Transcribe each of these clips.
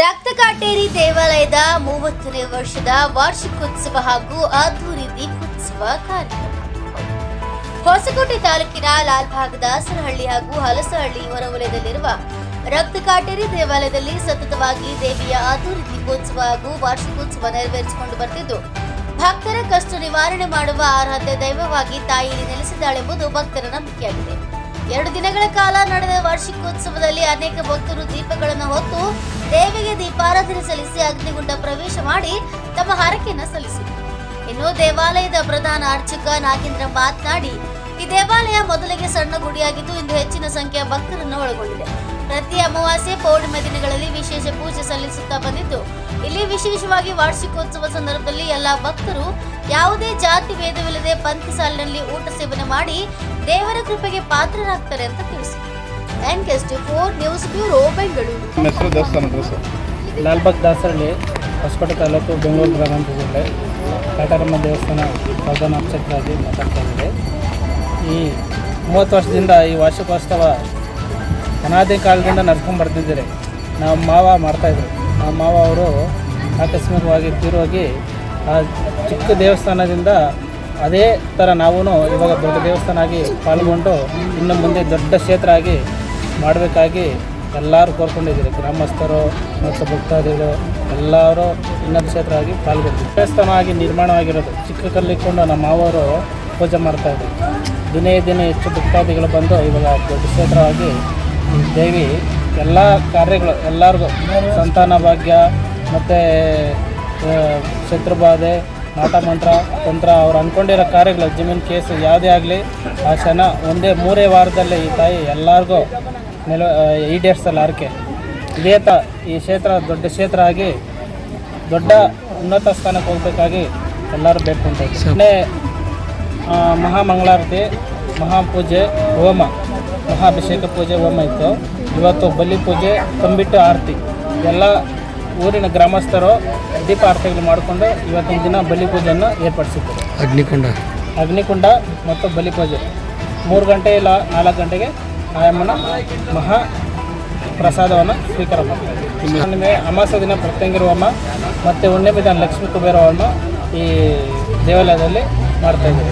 ರಕ್ತ ಕಾಟೇರಿ ದೇವಾಲಯದ ಮೂವತ್ತನೇ ವರ್ಷದ ವಾರ್ಷಿಕೋತ್ಸವ ಹಾಗೂ ಅದ್ದೂರಿ ದೀಪೋತ್ಸವ ಕಾರ್ಯಕ್ರಮ. ಹೊಸಕೋಟೆ ತಾಲೂಕಿನ ಲಾಲ್ಭಾಗದ ದಾಸರಹಳ್ಳಿ ಹಾಗೂ ಹಲಸಹಳ್ಳಿ ಹೊರವಲಯದಲ್ಲಿರುವ ರಕ್ತ ಕಾಟೇರಿ ದೇವಾಲಯದಲ್ಲಿ ಸತತವಾಗಿ ದೇವಿಯ ಅದ್ದೂರಿ ದೀಪೋತ್ಸವ ಹಾಗೂ ವಾರ್ಷಿಕೋತ್ಸವ ನೆರವೇರಿಸಿಕೊಂಡು ಬರ್ತಿದ್ದು, ಭಕ್ತರ ಕಷ್ಟ ನಿವಾರಣೆ ಮಾಡುವ ಆರಾಧ್ಯ ದೈವವಾಗಿ ತಾಯಿ ಇಲ್ಲಿ ನೆಲೆಸಿದ್ದಾಳೆಂಬುದು ಭಕ್ತರ ನಂಬಿಕೆಯಾಗಿದೆ. ಎರಡು ದಿನಗಳ ಕಾಲ ನಡೆದ ವಾರ್ಷಿಕೋತ್ಸವದಲ್ಲಿ ಅನೇಕ ಭಕ್ತರು ದೀಪಗಳನ್ನು ಹೊತ್ತು ದೇವಿಗೆ ದೀಪಾರಾಧನೆ ಸಲ್ಲಿಸಿ ಅಗ್ನಿಗುಂಡ ಪ್ರವೇಶ ಮಾಡಿ ತಮ್ಮ ಹರಕೆಯನ್ನು ಸಲ್ಲಿಸಿದರು. ಇನ್ನು ದೇವಾಲಯದ ಪ್ರಧಾನ ಅರ್ಚಕ ನಾಗೇಂದ್ರ ಮಾತನಾಡಿ, ಈ ದೇವಾಲಯ ಮೊದಲಿಗೆ ಸಣ್ಣ ಗುಡಿಯಾಗಿದ್ದು ಇಂದು ಹೆಚ್ಚಿನ ಸಂಖ್ಯೆಯ ಭಕ್ತರನ್ನು ಒಳಗೊಂಡಿದೆ. ಪ್ರತಿ ಅಮಾವಾಸ್ಯೆ ಪೌರ್ಣಿಮೆ ದಿನಗಳಲ್ಲಿ ವಿಶೇಷ ಪೂಜೆ ಸಲ್ಲಿಸುತ್ತಾ ಬಂದಿದ್ದು, ಇಲ್ಲಿ ವಿಶೇಷವಾಗಿ ವಾರ್ಷಿಕೋತ್ಸವ ಸಂದರ್ಭದಲ್ಲಿ ಎಲ್ಲಾ ಭಕ್ತರು ಯಾವುದೇ ಜಾತಿ ಭೇದವಿಲ್ಲದೆ ಪಂಥ ಸಾಲಿನಲ್ಲಿ ಊಟ ಸೇವನೆ ಮಾಡಿ ದೇವರ ಕೃಪೆಗೆ ಪಾತ್ರರಾಗ್ತಾರೆ ಅಂತ ತಿಳಿಸಿದರು ಎನ್ಕೆಸ್ಟ್ four news bureau Bengaluru Lalbagh Dasarahalli Hosakote taluk Bengaluru ಗ್ರಾಮಾಂತರ ಜಿಲ್ಲೆ. ಕಾಟಾರಮ್ಮ ದೇವಸ್ಥಾನ ಪ್ರಧಾನ ಮಾತಾಡ್ತಾ ಇದ್ದಾರೆ. ಈ ಮೂವತ್ತು ವರ್ಷದಿಂದ ಈ ವಾರ್ಷಿಕೋತ್ಸವ ಅನಾದಿ ಕಾಲದಿಂದ ನಡ್ಸ್ಕೊಂಡು ಬರ್ತಿದ್ದೀರಿ. ನಮ್ಮ ಮಾವ ಮಾಡ್ತಾಯಿದ್ರು ನಮ್ಮ ಮಾವ ಅವರು ಆಕಸ್ಮಿಕವಾಗಿ ತೀರೋಗಿ ಆ ಚಿಕ್ಕ ದೇವಸ್ಥಾನದಿಂದ ಅದೇ ಥರ ನಾವೂ ಇವಾಗ ದೊಡ್ಡ ದೇವಸ್ಥಾನ ಆಗಿ ಪಾಲ್ಗೊಂಡು ಇನ್ನು ಮುಂದೆ ದೊಡ್ಡ ಕ್ಷೇತ್ರ ಆಗಿ ಮಾಡಬೇಕಾಗಿ ಎಲ್ಲರೂ ಕೋರ್ಕೊಂಡಿದ್ದೀರಿ. ಗ್ರಾಮಸ್ಥರು ಮತ್ತು ಭಕ್ತಾದಿಗಳು, ಎಲ್ಲರೂ ಇನ್ನೊಂದು ಕ್ಷೇತ್ರ ಆಗಿ ಪಾಲ್ಗೊಂಡಿದ್ದೀವಿ ದೇವಸ್ಥಾನ ಆಗಿ ನಿರ್ಮಾಣವಾಗಿರೋದು ಚಿಕ್ಕ ಕಲ್ಲಿಕೊಂಡು ನಮ್ಮ ಮಾವರು ಪೂಜೆ ಮಾಡ್ತಾಯಿದ್ರು ದಿನೇ ದಿನೇ ಹೆಚ್ಚು ಭಕ್ತಾದಿಗಳು ಬಂದು ಇವಾಗ ದೊಡ್ಡ ಕ್ಷೇತ್ರವಾಗಿ ಈ ದೇವಿ ಎಲ್ಲ ಕಾರ್ಯಗಳು ಎಲ್ಲರಿಗೂ. ಸಂತಾನ ಭಾಗ್ಯ, ಮತ್ತು ಶತ್ರುಬಾಧೆ ನಾಟ ಮಂತ್ರ ತಂತ್ರ ಅವ್ರು ಅಂದ್ಕೊಂಡಿರೋ ಕಾರ್ಯಗಳು ಜಮೀನು ಕೇಸ್ ಯಾವುದೇ ಆಗಲಿ ಆ ಕ್ಷಣ ಒಂದೇ ಮೂರೇ ವಾರದಲ್ಲಿ ಈ ತಾಯಿ ಎಲ್ಲರಿಗೂ ನೆಲ ಈಡೇರಿಸಲ್ಲ ಅರ್ಕೆ. ಇದೇ ತ ಈ ಕ್ಷೇತ್ರ ದೊಡ್ಡ ಕ್ಷೇತ್ರ ಆಗಿ ದೊಡ್ಡ ಉನ್ನತ ಸ್ಥಾನಕ್ಕೆ ಹೋಗಬೇಕಾಗಿ ಎಲ್ಲರೂ ಇದ್ದಾರೆ ಆ, ಮಹಾಮಂಗಳಾರತಿ ಮಹಾಪೂಜೆ ಹೋಮ ಮಹಾಭಿಷೇಕ ಪೂಜೆ ಹೋಮ ಇತ್ತು. ಇವತ್ತು ಬಲಿ ಪೂಜೆ ತಂಬಿಟ್ಟು ಆರತಿ. ಎಲ್ಲ ಊರಿನ ಗ್ರಾಮಸ್ಥರು ದೀಪ ಆರತಿಗಳು ಮಾಡಿಕೊಂಡು ಇವತ್ತಿನ ದಿನ ಬಲಿ ಪೂಜೆಯನ್ನು ಏರ್ಪಡಿಸಿದ್ದಾರೆ. ಅಗ್ನಿಕುಂಡ. ಅಗ್ನಿಕುಂಡ ಮತ್ತು ಬಲಿ ಪೂಜೆ. ಮೂರು ಗಂಟೆ ಇಲ್ಲ ನಾಲ್ಕು ಗಂಟೆಗೆ ಆಯಮ್ಮನ ಮಹಾ ಪ್ರಸಾದವನ್ನು ಸ್ವೀಕಾರ ಮಾಡ್ತಾರೆ. ಅಮಾಸ ದಿನ ಪ್ರತ್ಯಂಗಿರುವಮ್ಮ ಮತ್ತು ಹುಣ್ಣಿಮೆ ದಿನ ಲಕ್ಷ್ಮೀ ಕುಬೇರವಮ್ಮ ಈ ದೇವಾಲಯದಲ್ಲಿ ಮಾಡ್ತಾ ಇದ್ದೀವಿ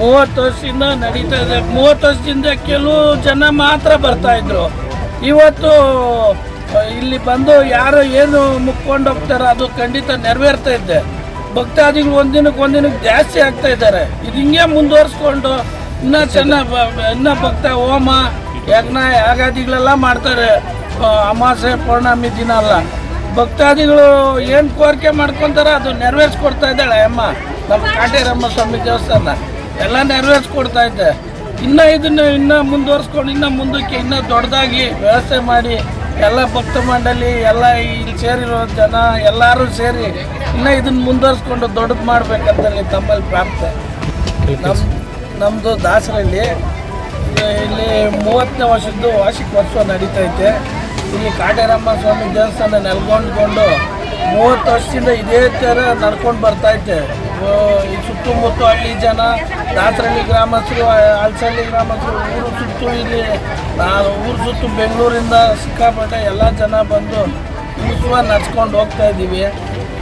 ಮೂವತ್ತು ವರ್ಷದಿಂದ ನಡೀತಾ ಇದೆ. ಮೂವತ್ತು ವರ್ಷದಿಂದ ಕೆಲವು ಜನ ಮಾತ್ರ ಬರ್ತಾ ಇದ್ರು. ಇವತ್ತು ಇಲ್ಲಿ ಬಂದು ಯಾರು ಏನು ಮುಕ್ಕೊಂಡು ಹೋಗ್ತಾರೋ ಅದು ಖಂಡಿತ ನೆರವೇರ್ತಾ ಇದ್ದೆ. ಭಕ್ತಾದಿಗಳು ಒಂದಿನಕ್ಕೆ ಒಂದಿನಕ್ಕೆ ಜಾಸ್ತಿ ಆಗ್ತಾ ಇದ್ದಾರೆ. ಇದು ಹಿಂಗೆ ಮುಂದುವರಿಸ್ಕೊಂಡು ಇನ್ನೂ ಚೆನ್ನಾಗಿ ಇನ್ನೂ ಭಕ್ತ ಹೋಮ, ಯಜ್ಞ, ಯಾಗಾದಿಗಳೆಲ್ಲ ಮಾಡ್ತಾರೆ. ಅಮಾಸೆ, ಪೌರ್ಣಮಿ ದಿನ ಅಲ್ಲ. ಭಕ್ತಾದಿಗಳು ಏನು ಕೋರಿಕೆ ಮಾಡ್ಕೊಂತಾರ ಅದು ನೆರವೇರಿಸ್ಕೊಡ್ತಾ ಇದ್ದಾಳೆ ಅಮ್ಮ. ನಮ್ಮ ಕಾಟೇರಮ್ಮ ಸ್ವಾಮಿ ದೇವಸ್ಥಾನ. ಎಲ್ಲ ನೆರವೇರಿಸ್ಕೊಡ್ತಾ ಇದ್ದೆ. ಇನ್ನೂ ಇದನ್ನು ಇನ್ನೂ ಮುಂದುವರ್ಸ್ಕೊಂಡು, ಇನ್ನೂ ಮುಂದಕ್ಕೆ ಇನ್ನೂ ದೊಡ್ಡದಾಗಿ ವ್ಯವಸ್ಥೆ ಮಾಡಿ ಎಲ್ಲ ಭಕ್ತ ಮಂಡಳಿ, ಎಲ್ಲ ಇಲ್ಲಿ ಸೇರಿರೋ ಜನ, ಎಲ್ಲರೂ ಸೇರಿ ಇನ್ನೂ ಇದನ್ನು ಮುಂದುವರ್ಸ್ಕೊಂಡು ದೊಡ್ಡದು ಮಾಡ್ಬೇಕಂತೇಳಿ ತಮ್ಮಲ್ಲಿ ಪ್ರಾರ್ಥನೆ. ನಮ್ಮ ನಮ್ಮದು ದಾಸರಲ್ಲಿ ಇಲ್ಲಿ ಮೂವತ್ತನೇ ವರ್ಷದ್ದು ವಾರ್ಷಿಕ ವರ್ಷ ನಡೀತೈತೆ. ಇಲ್ಲಿ ಕಾಟೇರಮ್ಮ ಸ್ವಾಮಿ ದೇವಸ್ಥಾನ ನೆಲ್ಕೊಂಡ್ಕೊಂಡು ಮೂವತ್ತು ವರ್ಷದಿಂದ ಇದೇ ಥರ ನಡ್ಕೊಂಡು ಈ ಸುತ್ತಮುತ್ತ ಹಳ್ಳಿ ಜನ, ದಾಸರಳ್ಳಿ ಗ್ರಾಮಸ್ಥರು ಅಲ್ಸಳ್ಳಿ ಗ್ರಾಮಸ್ಥರು, ಊರು ಸುತ್ತು ಇಲ್ಲಿ ಊರು ಸುತ್ತು ಬೆಂಗಳೂರಿಂದ ಸಿಕ್ಕಾಪಟ್ಟೆ ಎಲ್ಲ ಜನ ಬಂದು ಉತ್ಸವ ನಡ್ಸ್ಕೊಂಡು ಹೋಗ್ತಾ ಇದ್ದೀವಿ.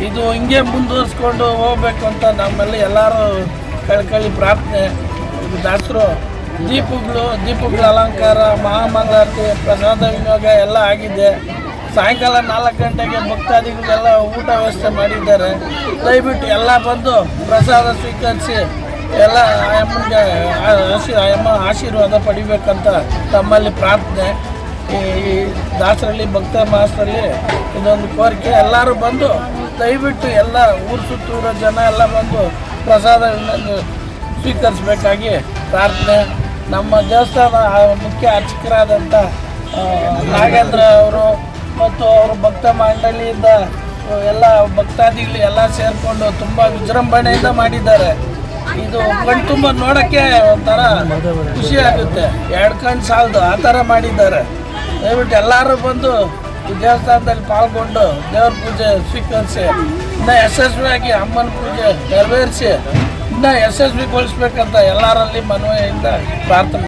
ಇದು ಹಿಂಗೆ ಮುಂದುವರಿಸ್ಕೊಂಡು ಹೋಗ್ಬೇಕು ಅಂತ ನಮ್ಮಲ್ಲಿ ಎಲ್ಲರೂ ಕಳ್ಕಳಿ ಪ್ರಾರ್ಥನೆ. ದಾಸರು, ದೀಪಗಳು, ದೀಪಗಳ ಅಲಂಕಾರ, ಮಹಾಮಂಗಳಾರತಿ, ಪ್ರಸಾದ ವಿನಿಯೋಗ ಎಲ್ಲ ಆಗಿದೆ. ಸಾಯಂಕಾಲ ನಾಲ್ಕು ಗಂಟೆಗೆ ಭಕ್ತಾದಿಗಳಿಗೆಲ್ಲ ಊಟ ವ್ಯವಸ್ಥೆ ಮಾಡಿದ್ದಾರೆ. ದಯವಿಟ್ಟು ಎಲ್ಲ ಬಂದು ಪ್ರಸಾದ ಸ್ವೀಕರಿಸಿ ಎಲ್ಲ ಆಯಮ್ಮನಿಗೆ ಆಶೀ, ಆಯಮ್ಮ ಆಶೀರ್ವಾದ ಪಡಿಬೇಕಂತ ತಮ್ಮಲ್ಲಿ ಪ್ರಾರ್ಥನೆ. ಈ ದಾಸರಲ್ಲಿ ಭಕ್ತ ಮಾಸದಲ್ಲಿ ಇದೊಂದು ಕೋರಿಕೆ. ಎಲ್ಲರೂ ಬಂದು ದಯವಿಟ್ಟು ಎಲ್ಲ ಊರು ಸುತ್ತೂರ ಜನ ಎಲ್ಲ ಬಂದು ಪ್ರಸಾದ ಸ್ವೀಕರಿಸಬೇಕಾಗಿ ಪ್ರಾರ್ಥನೆ. ನಮ್ಮ ದೇವಸ್ಥಾನ ಮುಖ್ಯ ಅರ್ಚಕರಾದಂಥ ನಾಗೇಂದ್ರ ಅವರು ಮತ್ತು ಅವರು ಭಕ್ತ ಮಂಡಳಿಯಿಂದ ಎಲ್ಲ ಭಕ್ತಾದಿಗಳು ಎಲ್ಲ ಸೇರಿಕೊಂಡು ತುಂಬ ವಿಜೃಂಭಣೆಯಿಂದ ಮಾಡಿದ್ದಾರೆ. ಇದು ಕಣ್ಣು ತುಂಬ ನೋಡೋಕ್ಕೆ ಒಂಥರ ಖುಷಿ ಆಗುತ್ತೆ. ಎರಡು ಕಣ್ಣು ಸಾಲದು ಆ ಥರ ಮಾಡಿದ್ದಾರೆ. ದಯವಿಟ್ಟು ಎಲ್ಲರೂ ಬಂದು ದೇವಸ್ಥಾನದಲ್ಲಿ ಪಾಲ್ಗೊಂಡು ದೇವ್ರ ಪೂಜೆ ಸ್ವೀಕರಿಸಿ, ಇನ್ನೂ ಯಶಸ್ವಿಯಾಗಿ ಅಮ್ಮನ ಪೂಜೆ ನೆರವೇರಿಸಿ, ಇನ್ನೂ ಯಶಸ್ವಿಗೊಳಿಸ್ಬೇಕಂತ ಎಲ್ಲರಲ್ಲಿ ಮನವಿಯಿಂದ ಪ್ರಾರ್ಥನೆ